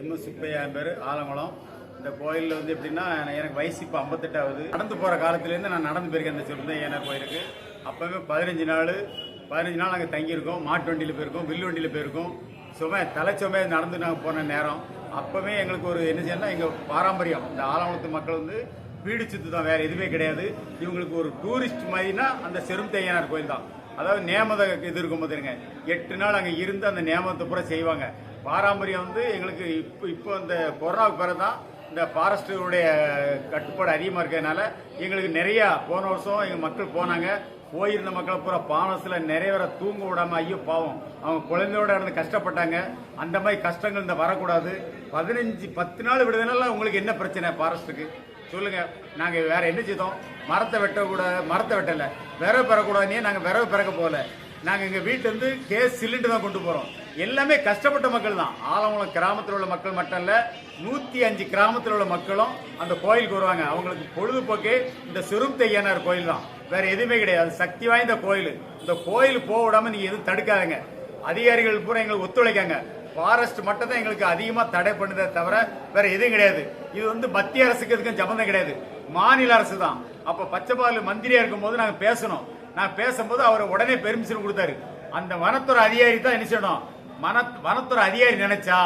M Subbaiah என் பேர் ஆலங்குளம். இந்த கோயிலில் வந்து எப்படின்னா எனக்கு வயசு இப்போ ஐம்பத்தெட்டாவது. நடந்து போகிற காலத்துலேருந்து நான் நடந்து போயிருக்கேன் அந்த சிறுந்தையனர் கோயிலுக்கு. அப்போவே பதினஞ்சு நாள் பதினஞ்சு நாள் நாங்கள் தங்கியிருக்கோம். மாட்டு வண்டியில் போயிருக்கோம் வில்லு வண்டியில் போயிருக்கோம். சுமை தலைச்சுமை நடந்து நாங்கள் போன நேரம். அப்போவே எங்களுக்கு ஒரு என்ன செய்யணும்னா எங்கள் பாரம்பரியம். இந்த ஆலங்குளத்து மக்கள் வந்து வீடு சுத்து தான் வேறு எதுவுமே கிடையாது. இவங்களுக்கு ஒரு டூரிஸ்ட் மாதிரினா அந்த செருந்தையனார் கோயில் தான். அதாவது நேமத இது இருக்கும் பார்த்துருங்க எட்டு நாள் அங்கே இருந்து அந்த நேமத்தை பூரா செய்வாங்க. பாரம்பரியம் வந்து எங்களுக்கு இப்போ இப்போ இந்த கொரோனாவுக்கு பிறகு தான் இந்த ஃபாரஸ்ட்டுடைய கட்டுப்பாடு அதிகமாக இருக்கிறதுனால எங்களுக்கு நிறையா போன வருஷம் எங்கள் மக்கள் போனாங்க. போயிருந்த மக்களை பூரா பானஸில் நிறைய பேரை தூங்க விடாம ஐயோ பாவம் அவங்க குழந்தையோட இருந்து கஷ்டப்பட்டாங்க. அந்த மாதிரி கஷ்டங்கள் இந்த வரக்கூடாது. பதினஞ்சு பத்து நாள் விடுதனால உங்களுக்கு என்ன பிரச்சனை ஃபாரஸ்ட்டுக்கு சொல்லுங்க. நாங்கள் வேற என்ன செய்தோம்? மரத்தை வெட்டக்கூடாது மரத்தை வெட்டலை. விறகு பெறக்கூடாதுன்னே நாங்கள் விறகு பிறக்க போகல. நாங்கள் எங்கள் வீட்டிலேருந்து கேஸ் சிலிண்டர் தான் கொண்டு போகிறோம் எல்லாமே கஷ்டப்பட்ட மக்கள் தான் ஆலங்குளம் கிராமத்தில் உள்ள மக்கள் மட்டும் இல்ல நூத்தி அஞ்சு கிராமத்தில் உள்ள மக்களும் அந்த கோயிலுக்கு வருவாங்க. அவங்களுக்கு பொழுதுபோக்கே இந்த சிறும் தையனார் கோயில் தான் வேற எதுவுமே கிடையாது. சக்தி வாய்ந்த கோயில். இந்த கோயில் போக விடாம நீங்க எதுவும் தடுக்காதீங்க. அதிகாரிகள் பூரா எங்களுக்கு ஒத்துழைக்காங்க. ஃபாரஸ்ட் மட்டும் தான் எங்களுக்கு அதிகமா தடை பண்ணுதே தவிர வேற எதுவும் கிடையாது. இது வந்து மத்திய அரசுக்கு எதுக்கும் சம்மந்தம் கிடையாது. மாநில அரசு தான் அப்ப பச்சைபாலு மந்திரியா இருக்கும்போது நாங்க பேசணும். நான் பேசும்போது அவர் உடனே பெர்மிஷன் கொடுத்தாரு. அந்த வனத்துறை அதிகாரி தான் என்ன செய்யணும்? வன வனத்துறை அதிகாரி நினைச்சா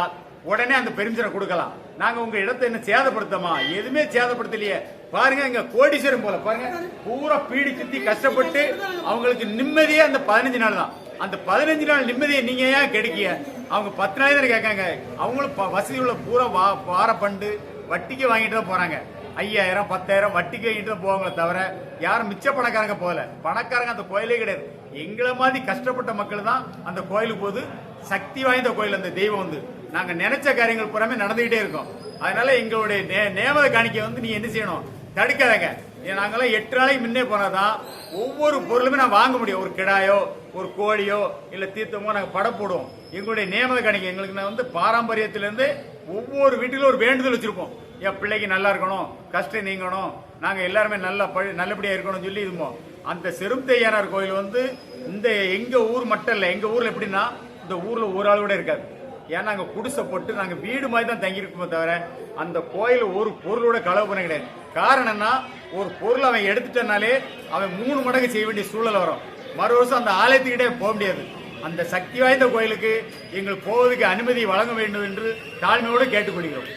உடனே அந்த பெருமிஷனை கொடுக்கலாம். நாங்க உங்க இடத்தை என்ன சேதப்படுத்தமா? எதுவுமே சேதப்படுத்தலையே. பாருங்க இங்க கோடீஸ்வரம் போல பாருங்க. பூரா பீடி சுத்தி கஷ்டப்பட்டு அவங்களுக்கு நிம்மதியே அந்த பதினஞ்சு நாள் தான். அந்த பதினஞ்சு நாள் நிம்மதியை நீங்க ஏன் கெடுக்கிய அவங்க பத்து நாள் தானே கேட்காங்க. அவங்களும் ப- வசதி உள்ள பூரா வா வார பண்டு வட்டிக்கு வாங்கிட்டு தான் போறாங்க. ஐயாயிரம் பத்தாயிரம் வட்டி வாங்கிட்டு தான் போவாங்களே தவிர யாரும் மிச்ச பணக்காரங்க போகல. பணக்காரங்க அந்த கோயிலே கிடையாது. எங்களை மாதிரி கஷ்டப்பட்ட மக்கள் தான் அந்த கோயிலுக்கு போது சக்தி வாய்ந்த கோயில் அந்த தெய்வம் வந்து. நாங்கள் நினைச்ச காரியங்கள் புறமே நடந்துகிட்டே இருக்கோம். அதனால எங்களுடைய நே- நேமத காணிக்கை வந்து நீ என்ன செய்யணும்? தடுக்காதங்க. ஏன் நாங்கெல்லாம் எட்டு நாளைக்கு முன்னே போனாதான் ஒவ்வொரு பொருளுமே நான் வாங்க முடியும். ஒரு கிடாயோ ஒரு கோழியோ இல்லை தீர்த்தமோ நாங்கள் படம் போடுவோம். எங்களுடைய நேமத காணிக்கை எங்களுக்கு நான் வந்து பாரம்பரியத்திலேருந்து ஒவ்வொரு வீட்டிலும் ஒரு வேண்டுதல் வச்சிருப்போம். என் பிள்ளைக்கு நல்லா இருக்கணும் கஷ்டம் நீங்கணும் நாங்கள் எல்லாருமே நல்லா பழி- நல்லபடியாக இருக்கணும்னு சொல்லி இருப்போம் அந்த செருந்தையானார் கோயில் வந்து இந்த எங்கள் ஊர் மட்டும் இல்லை எங்கள் ஊரில் எப்படின்னா இந்த ஊரில் ஒரு ஆள் கூட இருக்காது ஏன்னா நாங்கள் குடிசை போட்டு நாங்கள் வீடு மாதிரி தான் தங்கியிருக்கோமே தவிர அந்த கோயில் ஒரு பொருளோட களவு பண்ண கிடையாது. காரணம்னா ஒரு பொருள் அவன் எடுத்துட்டனாலே அவன் மூணு மடங்கு செய்ய வேண்டிய சூழல் வரும். மறு வருஷம் அந்த ஆலயத்துக்கிட்டே போக முடியாது. அந்த சக்தி வாய்ந்த கோயிலுக்கு எங்கள் போவதுக்கு அனுமதி வழங்க வேண்டும் என்று தாழ்மையோடு கேட்டுக்கொள்கிறோம்.